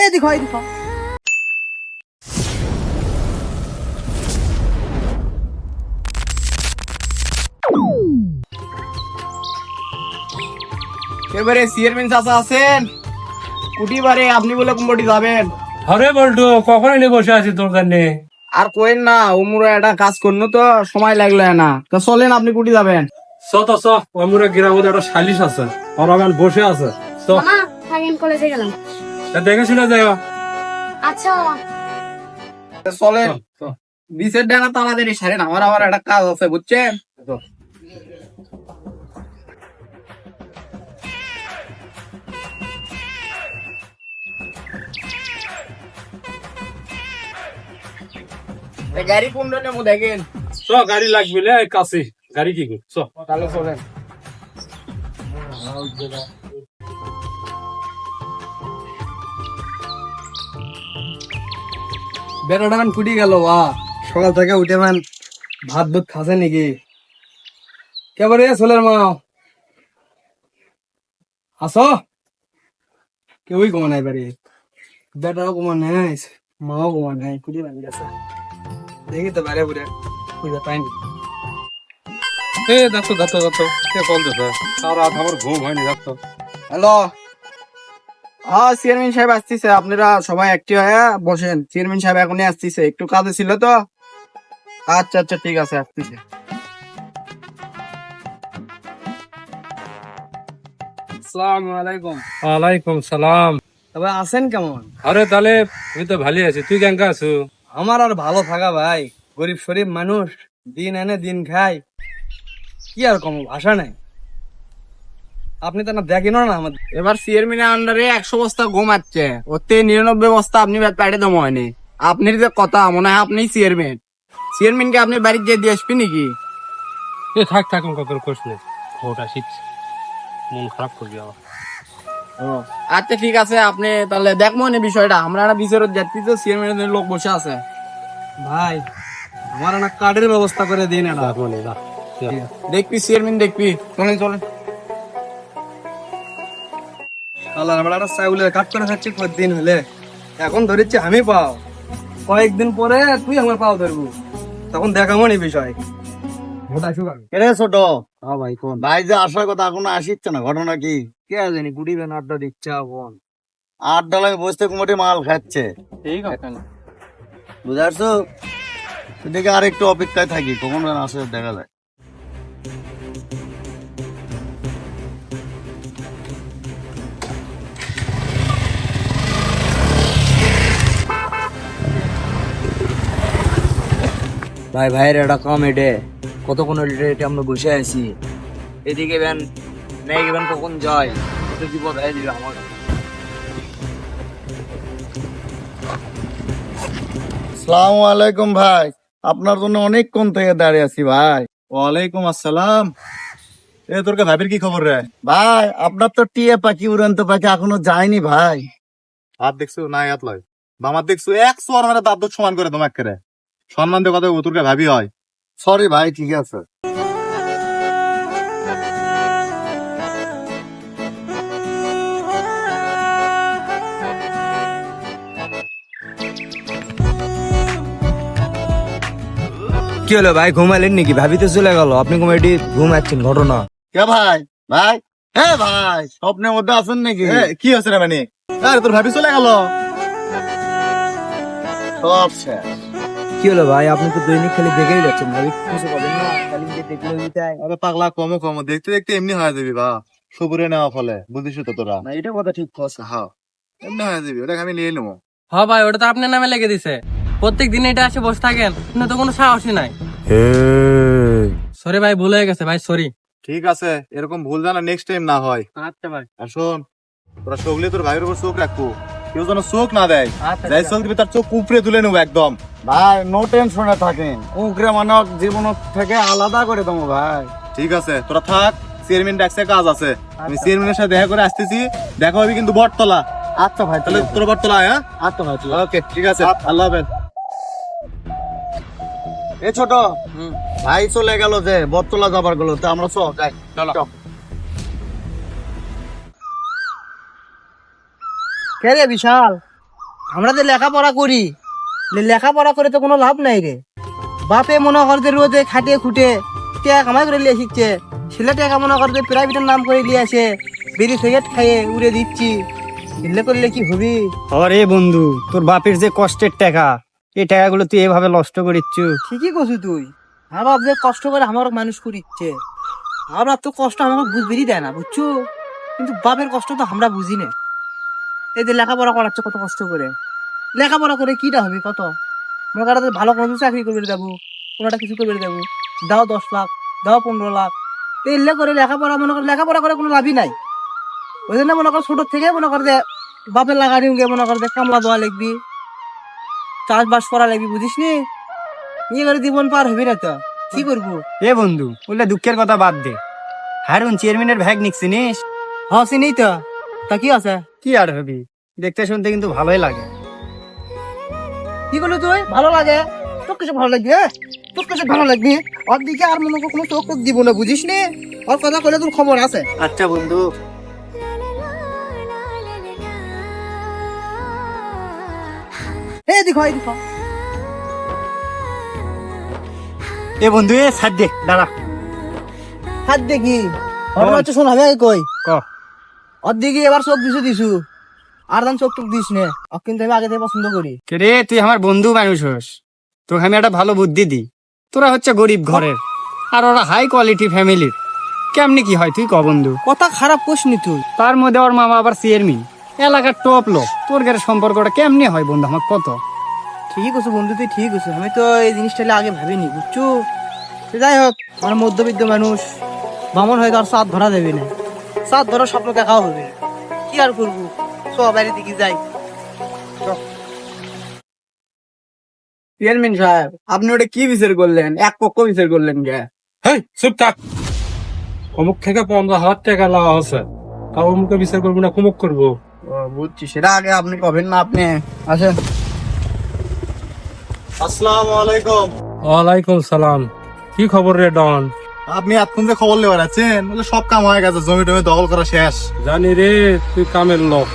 এই দেখো এই দেখো। এবারে চেয়ারম্যান চাচা আছেন। কুটি বারে আপনি বলে কুম্বটি যাবেন। আরে বল্টু কখন এনে বসে আছি তোর কাছে আর কোয়েন না ওমুরা একটা কাজ করনো তো সময় লাগল না। তো চলেন আপনি কুটি যাবেন। চ তো চ আমরা গ্রামে একটা সালিশ আছে। এখন বসে আছে। চ। কলেজে গেলাম। দেখে শুনে যাই আচ্ছা। চলেন বিশের ডানা তাড়াতাড়ি সারেন আমার আবার একটা কাজ আছে বুঝছেন? গাড়ি কোন রকম দেখেন? চ গাড়ি লাগবে কাছে। গাড়ি কি কর চ। তাহলে চলেন। বেরোটা মান কুটি গেল বা সকাল থেকে উঠে মান ভাত ভাত খাসে নাকি? কেবারে সোলের মা? আসো কেউই কমা নাই বাড়ি বেটারও কমা নাই মাও কমা নাই কুটি বান্ধি গেছে দেখি তো বাইরে বুড়ে খুঁজে পাইনি এ দেখো দেখো দেখো কে কল দিছে? সারা রাত আমার ঘুম হয়নি দেখো হ্যালো হ্যাঁ চেয়ারম্যান সাহেব আসতেছে। আপনারা সবাই একটি হয়ে বসেন। চেয়ারম্যান সাহেব এখনই আসতেছে। একটু কাজে ছিল তো? আচ্ছা আচ্ছা ঠিক আছে আসতেছে। আসসালামু আলাইকুম। ওয়ালাইকুম সালাম। তবে আছেন কেমন? আরে তাহলে আমি তো ভালো আছি। তুই কেঙ্কা আছো? আমার আর ভালো থাকা ভাই। গরিব শরীফ মানুষ দিন এনে দিন খায়। কি আর কম ভাষা নাই। আপনি তো না দেখেন না আমাদের। এবার চেয়ারম্যানের আন্ডারে একশো বস্তা ঘুমাচ্ছে ওতে নিরানব্বই বস্তা আপনি প্যাটে দম হয়নি। আপনার যে কথা মনে হয় আপনি চেয়ারম্যান চেয়ারম্যানকে আপনি বাড়ির যে দিয়ে আসবি নাকি? থাক থাক কত মন খারাপ করবি আবার। আচ্ছা ঠিক আছে আপনি তাহলে দেখব না বিষয়টা। আমরা একটা বিচারত যাচ্ছি তো চেয়ারম্যানের লোক বসে আছে। ভাই আমার না কার্ডের ব্যবস্থা করে দিন মানে রাখ দেখবি চেয়ারম্যান দেখবি। চলেন চলেন। আল্লাহ আমরা একটা চাউলের কাট করে খাচ্ছি দিন হলে। এখন ধরেছি আমি পাও। কয়েকদিন পরে তুই আমার পাও ধরবো। তখন দেখাবো নি বিষয়। রে ছোট? হ্যাঁ ভাই কোন? ভাই যে আসার কথা এখনও আসিচ্ছে না ঘটনা কি? কে জানি গুড়ি বেন আড্ডা দিচ্ছে ডালায় বসতে কুমোটি মাল খাচ্ছে। ঠিক আছে। বুঝাচ্ছো সেদিকে আর একটু অপেক্ষায় থাকি কখন আসে দেখা যায়। ভাই ভাইয়ের একটা কম এটে কতক্ষণ রেটে আমরা বসে আছি? এদিকে ব্যান নেই ব্যান কখন যায়? কত বিপদ হয়ে দিবে আমার। সালামু আলাইকুম ভাই। আপনার জন্য অনেকক্ষণ থেকে দাঁড়িয়ে আছি ভাই। ওয়ালাইকুম আসসালাম। এ তোর কে ভাবির কি খবর রে? ভাই আপনার তো টিয়ে পাখি উড়ন্ত পাখি এখনও যায়নি ভাই। হাত দেখছ না হাত লয়। বামার দেখছ একশো আর মানে দাঁত সমান করে তোমাকে করে। সম্মান দিয়ে কথা বলব, তোর ভাবি হয়। সরি ভাই ঠিক আছে। কি হলো ভাই ঘুমালেন নাকি? ভাবিতে চলে গেল। আপনি কমেডি ঘুমাচ্ছেন ঘটনা। কে ভাই? ভাই? হ্যাঁ ভাই স্বপ্নের মধ্যে আছেন নাকি? এ, কি হচ্ছে রে মানে আরে তোর ভাবি চলে গেল। সব শেষ। কি হলো ভাই? আপনি তো দৈনিক খালি দেখেই যাচ্ছেন ভাবি কিছু পাবেন না। খালি যে দেখলে দিতে আরে পাগলা কমো কমো দেখতে দেখতে এমনি হয়ে যাবি বা। সবুরে নেওয়া ফলে। বুঝিস তো তোরা। না এটা কথা ঠিক কথা হ্যাঁ এমনি হয়ে যাবি ওটা আমি নিয়ে নেব। হ্যাঁ ভাই ওটা তো আপনার নামে লেগে দিছে। প্রত্যেক দিন এটা এসে বসে থাকেন। না তো কোনো সাহসই নাই। সরি ভাই ভুল হয়ে গেছে ভাই সরি। ঠিক আছে এরকম ভুল জানা নেক্সট টাইম না হয়। আচ্ছা ভাই। আর শোন তোরা সগলে তোর ভাইয়ের উপর চোখ রাখব। কেউ যেন চোখ না দেয়। আচ্ছা যাই চোখ দিবি তার চোখ উপরে তুলে নেব একদম। ভাই নো টেনশনে থাকেন। জীবন থেকে আলাদা করে দেবো ভাই। ঠিক আছে তোরা থাক চেয়ারম্যান ডাকছে কাজ আছে। আমি চেয়ারম্যানের সাথে দেখা করে আসতেছি দেখা হবে কিন্তু বটতলা। আচ্ছা ভাই তাহলে তোর বটতলা আয়, হ্যাঁ? আচ্ছা ভাই ওকে ঠিক আছে আল্লাহ হাফেজ। এ ছোট ভাই চলে গেল যে বটতলা যাবার গেল তো আমরা চল যাই। চলো। কে রে বিশাল? আমরা যে লেখাপড়া করি। লেখাপড়া করে তো কোনো লাভ নাই রে। বাপে মনে কর যে রোদে খাটিয়ে খুঁটে টাকা কামাই করে লিয়ে শিখছে ছেলে টাকা মনে কর যে প্রাইভেটের নাম করে লিয়ে আসে। বিড়ি সিগারেট খাইয়ে উড়ে দিচ্ছি। এলে করলে কি হবি? আরে বন্ধু তোর বাপের যে কষ্টের টাকা এই টাকাগুলো তুই এভাবে নষ্ট করিচ্ছু। ঠিকই কছু তুই। আমার বাপ যে কষ্ট করে আমার মানুষ করিচ্ছে। আমার তো কষ্ট আমাকে বুঝবেরই দেয় না বুঝছ? কিন্তু বাপের কষ্ট তো আমরা বুঝি না। এই যে লেখাপড়া করাচ্ছে কত কষ্ট করে। লেখাপড়া করে কিটা হবে কত? মনে করো ভালো কোনো চাকরি করে দেবো কোনোটা কিছু করে দেবো দাও দশ লাখ দাও পনেরো লাখ। এলে করে লেখাপড়া মনে করো লেখাপড়া করে কোনো লাভই নাই। ওই জন্য মনে করো ছোট থেকে মনে কর যে বাপের লাগা লাগানি মনে কর যে কামলা দেওয়া লিখবি চাষবাস করা লাগবি বুঝিস নি? নিয়ে করে জীবন পার হবি না তো কি করব? এ বন্ধু বললে দুঃখের কথা বাদ দে। হারুন চেয়ারম্যানের ভ্যাগ নিক চিনিস? হসি নেই তো। তা কি আছে? কি আর হবি? দেখতে শুনতে কিন্তু ভালোই লাগে। কি করলি তুই? ভালো লাগে? তোর কিছু ভালো লাগবে? তোর কিছু ভালো লাগবে? ওর দিকে আর মনে কোনো চোখ টোক দিব না বুঝিস নি ওর কথা কইলে তোর খবর আছে। আচ্ছা বন্ধু। এই দেখো এই দেখো। এ বন্ধু এ সার দে দাঁড়া। হাত দেখি ওর হচ্ছে শোন আমি আগে কই? ক? ওর দিকে এবার চোখ দিছু দিছু। আর দাম চোখ টোক দিস নে। ওকে কিন্তু আমি আগে থেকে পছন্দ করি। রে তুই আমার বন্ধু মানুষ হোস। তোকে আমি একটা ভালো বুদ্ধি দিই। তোরা হচ্ছে গরিব ঘরের। আর ওরা হাই কোয়ালিটি ফ্যামিলির কেমনি কি হয় তুই ক বন্ধু? কথা খারাপ কোসনি তুই। তার মধ্যে ওর মামা আবার চেয়ারম্যান এলাকার টপ লোক। তোর গের সম্পর্কটা কেমনি হয় বন্ধু আমার কত? ঠিকই করছ বন্ধু তুই ঠিক আছে আমি তো এই জিনিসটা আগে ভাবিনি বুঝছ? যাই হোক আমার মধ্যবিত্ত মানুষ বামন হয়তো আর সাত ধরা দেবে না। সাত ধরা স্বপ্ন দেখাও হবে কি আর করব? সব বাড়ির দিকে যাই। চেয়ারম্যান সাহেব আপনি ওটা কি বিচার করলেন? এক পক্ষ বিচার করলেন কে? হেই চুপ থাক। অমুক থেকে পনেরো হাজার টাকা হচ্ছে তাও অমুকে বিচার করব না কুমুক করব? বুঝছি। সেটা আগে আপনি কবেন না আপনি। আসেন। আসসালামু আলাইকুম। ওয়ালাইকুম সালাম। কি খবর রে ডন? আপনি এতক্ষণ যে খবর লেবার আছেন সব কাম হয়ে গেছে জমি টমি দখল করা শেষ। জানি রে তুই কামের লোক।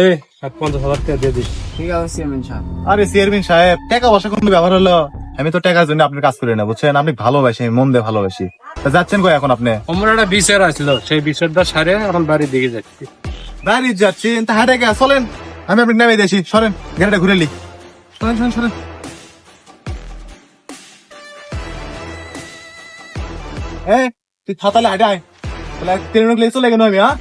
এই এক পঞ্চাশ হাজার টাকা দিয়ে দিস। ঠিক আছে চেয়ারম্যান সাহেব। আরে চেয়ারম্যান সাহেব টাকা পয়সা কোনো ব্যবহার হলো? আমি তো টাকার জন্য আপনার কাজ করি না বুঝছেন? আপনি ভালোবাসি আমি মন দিয়ে ভালোবাসি। তা যাচ্ছেন কই এখন আপনি? আমার একটা বিচার আসলো সেই বিচারটা সারে এখন বাড়ির দিকে যাচ্ছি। বাড়ি যাচ্ছেন তা হাটে গে চলেন। আমি আপনাকে নামিয়ে দিয়েছি। সরেন গাড়িটা ঘুরে লি সরেন সরেন সরেন। এই তুই থাতালে হাটে আয়। তাহলে লেগে চলে গেল আমি হ্যাঁ?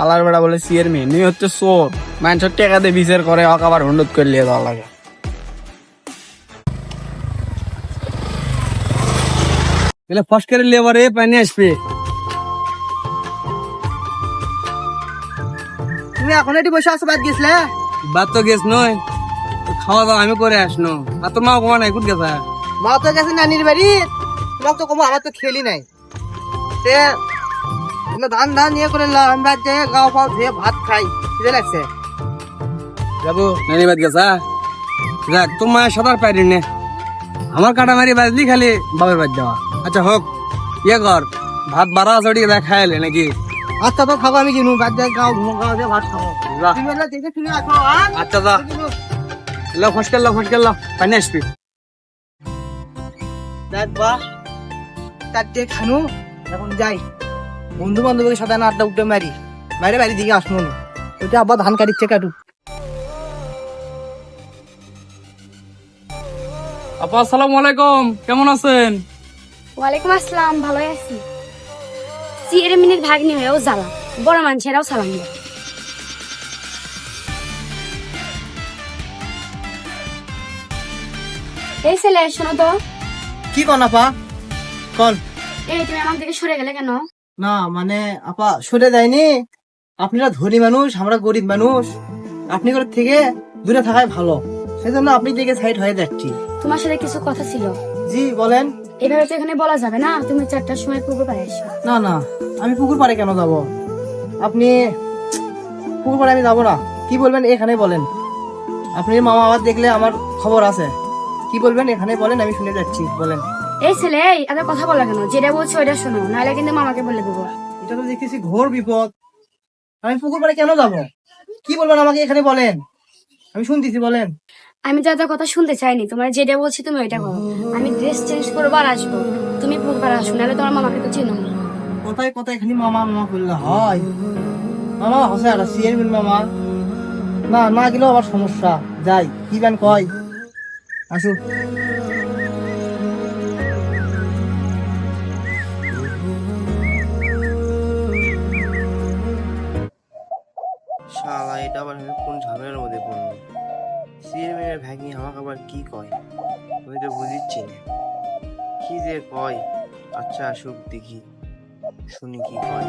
শালার বেড়া বলে চেয়ারম্যান নি হচ্ছে চোর। মানুষের টাকা দিয়ে বিচার করে ওকে আবার হুন্ডত করে লিয়ে দেওয়া লাগে। এলে ফস করে লেবারে পানি আসবে। তুমি এখন এটি বসে আসো বাদ গেছিলে? বাদ তো গেছ নয়। খাওয়া দাওয়া আমি করে আসনো। আর তোর মা কমা নাই কুট গেছে? মা তো গেছে নানির বাড়ি। তোমার তো কমা আমার তো খেলি নাই। সে ধান ধান নিয়ে করে আমরা যে গাও ফাও ধুয়ে ভাত খাই। বুঝে লাগছে যাব। নানি বাদ গেছা যাক তোর মায়ের সাঁতার পারি নে আমার কাটা মারি বাজলি খালি বাবার বাদ যাওয়া। আচ্ছা হোক ইয়ে কর ভাত বাড়া চড়িয়ে দেখ খাইলে নাকি। আচ্ছা তো খাব আমি কিনু বাদ যাই গাও ঘুমো গাও দিয়ে ভাত খাব। আচ্ছা যা। লো ফসকেল লো ফসকেল লো পানি আসবি। দেখ বা চারটে খানু এখন যাই। বন্ধু বান্ধবের সাথে না আড্ডা উঠে মারি। বাইরে বাড়ি দিকে আসব না। ওইটা আবার ধান কাটিচ্ছে কাটু আপা আসসালামু আলাইকুম। কেমন আছেন? ওয়ালাইকুম আসসালাম ভালো আছি। চেয়ারম্যানের ভাগ্নি হয়েও জ্বালা। বড় মানুষেরাও সালাম দেয়। এই ছেলে শোনো তো। কি কন আপা? কন। এই তুমি আমার দিকে সরে গেলে কেন? না মানে আপা সরে দেয়নি? আপনারা ধনী মানুষ আমরা গরিব মানুষ। আপনি করে থেকে দূরে থাকাই ভালো। সেই জন্য আপনি দিকে সাইড হয়ে যাচ্ছি। তোমার সাথে কিছু কথা ছিল। জি বলেন। এভাবে তো এখানে বলা যাবে না তুমি চারটার সময় পুকুর পাড়ে এসো। না না আমি পুকুর পাড়ে কেন যাব? আপনি পুকুর পাড়ে আমি যাব না। কি বলবেন এখানে বলেন। আপনি মামা আবার দেখলে আমার খবর আছে। কি বলবেন এখানে বলেন আমি শুনে যাচ্ছি বলেন। এই ছেলে এই এত কথা বলা কেন? যেটা বলছো ওইটা শোনো নাহলে কিন্তু মামাকে বলে দেবো। এটা তো দেখতেছি ঘোর বিপদ। আমি পুকুর পাড়ে কেন যাব? কি বলবেন আমাকে এখানে বলেন? আমি শুনতেছি বলেন। আমি তো এত কথা শুনতে চাইনি তোমার যেটা বলছি তুমি ওইটা করো। আমি ড্রেস চেঞ্জ করব আর আসব। তুমি পুকুর আসো নাহলে তোমার মামাকে তো চিনো। কোথায় কোথায় খালি মামা মামা করলে হয়। মামা হসে আর চেয়ারম্যান মামা। না না গেলেও আবার সমস্যা। যাই কি ব্যান কয়? আসুক। শালা, এটা আবার কোন ঝামেলার মধ্যে পড়লাম চেয়ারম্যানের ভাগ্নি আমাকে আবার কি কয়? আমি তো বুঝিচ্ছি না। কি যে কয়? আচ্ছা আসুক দেখি। শুনি কি কয়।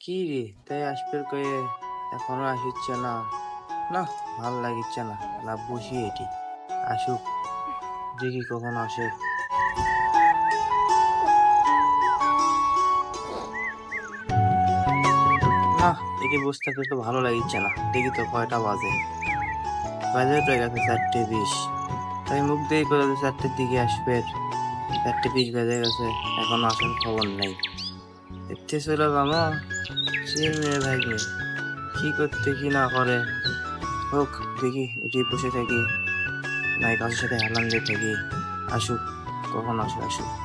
কি রে, তাই আসবে কয়ে এখনও আসিচ্ছে না। না, ভালো লাগিচ্ছে না। না, বসি এটি। আসুক। দেখি কখন আসে। এটি বসে থাকতে তো ভালো লাগছে না। দেখি তো কয়টা বাজে। বাজে তো গেছে চারটে বিশ। তাই মুখ দিয়ে করে চারটের দিকে আসবে, চারটে বিশ বেজে গেছে, এখনও আসার খবর নেই। এতে চলে যাব সে মেয়ে ভাইকে। কি করতে, কি না করে। হোক, দেখি এটি বসে থাকি। নাই কারোর সাথে হেলান দিয়ে থাকি। আসুক, কখন আসে আসুক।